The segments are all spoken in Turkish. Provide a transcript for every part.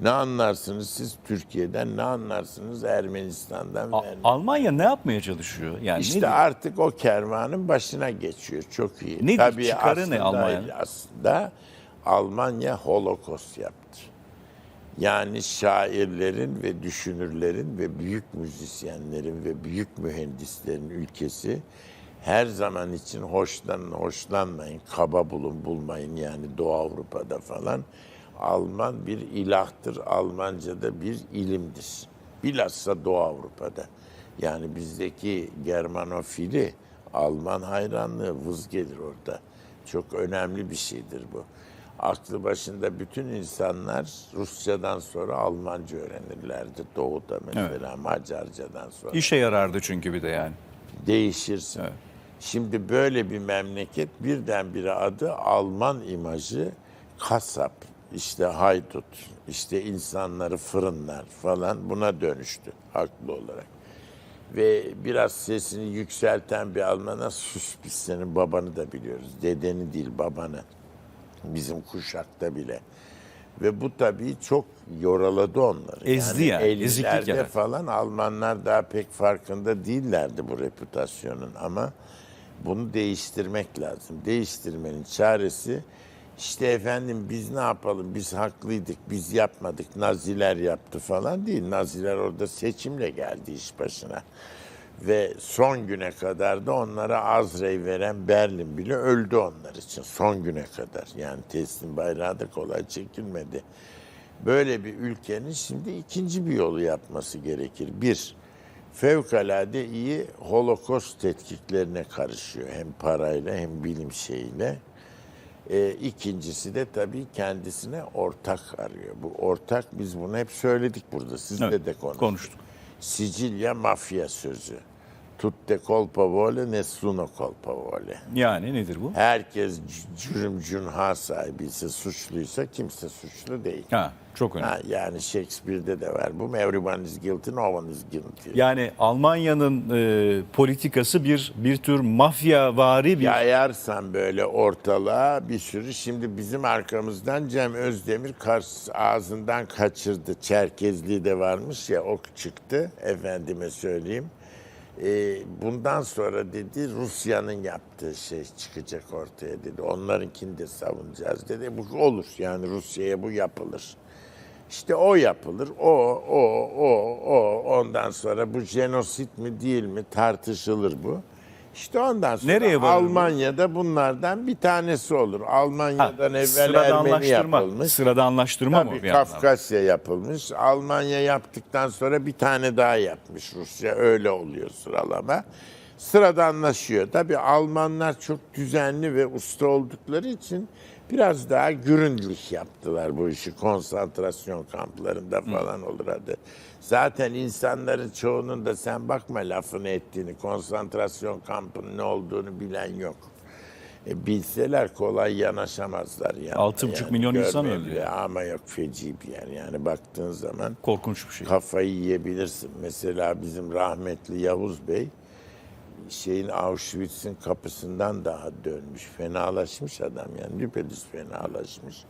Ne anlarsınız siz Türkiye'den, ne anlarsınız Ermenistan'dan? A- Almanya ne yapmaya çalışıyor? Yani İşte nedir? artık o kervanın başına geçiyor. Çok iyi. Nedir? Çıkarı ne aslında, Almanya'nın? Aslında Almanya holokost yaptı. Yani şairlerin ve düşünürlerin ve büyük müzisyenlerin ve büyük mühendislerin ülkesi her zaman için hoşlanın, hoşlanmayın, kaba bulun, bulmayın yani Doğu Avrupa'da falan. Alman bir ilahtır, Almanca'da bir ilimdir. Bilhassa Doğu Avrupa'da. Yani bizdeki Germanofili, Alman hayranlığı vız gelir orada. Çok önemli bir şeydir bu. Aklı başında bütün insanlar Rusçadan sonra Almanca öğrenirlerdi. Doğu'da mesela Macarcadan sonra İşe yarardı çünkü bir de yani. değişirsin. Evet. Şimdi böyle bir memleket birdenbire adı Alman imajı kasap, işte haydut, işte insanları fırınlar falan buna dönüştü haklı olarak. Ve biraz sesini yükselten bir Alman'a sus biz senin babanı da biliyoruz. Dedeni değil babanı. Bizim kuşakta bile. Ve bu tabii çok yoraladı onları. Ezdi yani, eziklik 50'lerde yarattı. falan Almanlar daha pek farkında değillerdi bu reputasyonun ama bunu değiştirmek lazım. Değiştirmenin çaresi işte efendim biz ne yapalım biz haklıydık biz yapmadık Naziler yaptı falan değil. Naziler orada seçimle geldi iş başına. Ve son güne kadar da onlara az rey veren Berlin bile öldü onlar için son güne kadar. Yani teslim bayrağı da kolay çekilmedi. Böyle bir ülkenin şimdi ikinci bir yolu yapması gerekir. Bir, fevkalade iyi holokost tetkiklerine karışıyor. Hem parayla hem bilim şeyiyle. E, ikincisi de tabii kendisine ortak arıyor. Bu ortak biz bunu hep söyledik burada. Sizle Evet, de konuştuk. konuştuk. Sicilya mafya sözü. Tutte colpa vuole, nessuno colpa vuole. Yani nedir bu? Herkes cürüm cünha sahibiyse, suçluysa kimse suçlu değil. Ha, çok önemli. Ha, yani Shakespeare'de de var. Bu everyone is guilty, no one is guilty. Yani Almanya'nın e, politikası bir bir tür mafyavari bir Yayarsan böyle ortalığa bir sürü şimdi bizim arkamızdan Cem Özdemir kars, ağzından kaçırdı. Çerkezliği de varmış ya ok çıktı efendime söyleyeyim. Ee, bundan sonra dedi Rusya'nın yaptığı şey çıkacak ortaya dedi. Onlarınkini de savunacağız dedi. Bu olur yani Rusya'ya bu yapılır. İşte o yapılır. O, o, o, o. Ondan sonra bu jenosit mi değil mi tartışılır bu. İşte ondan sonra Nereye varır bu? Almanya'da bunlardan bir tanesi olur. Ha, Almanya'dan evvel Ermeni sıradanlaştırma. yapılmış. Sıradanlaştırma mı Tabii bir anlamda? Kafkasya yapılmış. Almanya yaptıktan sonra bir tane daha yapmış Rusya. Öyle oluyor sıralama. Sıradanlaşıyor. Tabii Almanlar çok düzenli ve usta oldukları için biraz daha güründlich yaptılar bu işi. Konsantrasyon kamplarında falan olur hadi. Zaten insanların çoğunun da sen bakma lafını ettiğini, konsantrasyon kampının ne olduğunu bilen yok. E, bilseler kolay yanaşamazlar. Yani. Altı buçuk milyon insan öldü yani. Ama yok feci bir yer. Yani baktığın zaman Korkunç bir şey. kafayı yiyebilirsin. Mesela bizim rahmetli Yavuz Bey şeyin Auschwitz'in kapısından daha dönmüş. Fenalaşmış adam yani. Düpedüz fenalaşmış.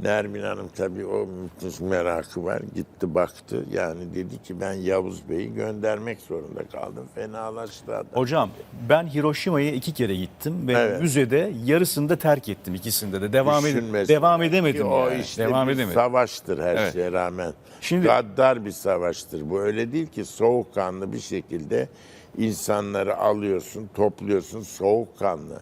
Nermin Hanım tabii o müthiş merakı var. Gitti baktı. Yani dedi ki ben Yavuz Bey'i göndermek zorunda kaldım. Fenalaştı adam. Hocam ben Hiroşima'ya iki kere gittim ve Evet. müzede yarısını da terk ettim ikisinde de. Devam, ed- devam edemedim Ki O yani. işte devam bir edemedim. savaştır her Evet. şeye rağmen. Şimdi- Gaddar bir savaştır. Bu öyle değil ki soğukkanlı bir şekilde insanları alıyorsun, topluyorsun soğukkanlı.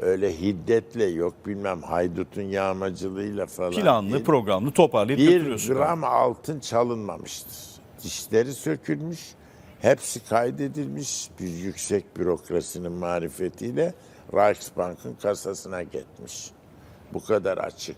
Öyle hiddetle yok bilmem haydutun yağmacılığıyla falan. Planlı, değil. programlı toparlayıp Bir gram altın çalınmamıştır. Dişleri sökülmüş, hepsi kaydedilmiş bir yüksek bürokrasinin marifetiyle Reichsbank'ın kasasına gitmiş. Bu kadar açık.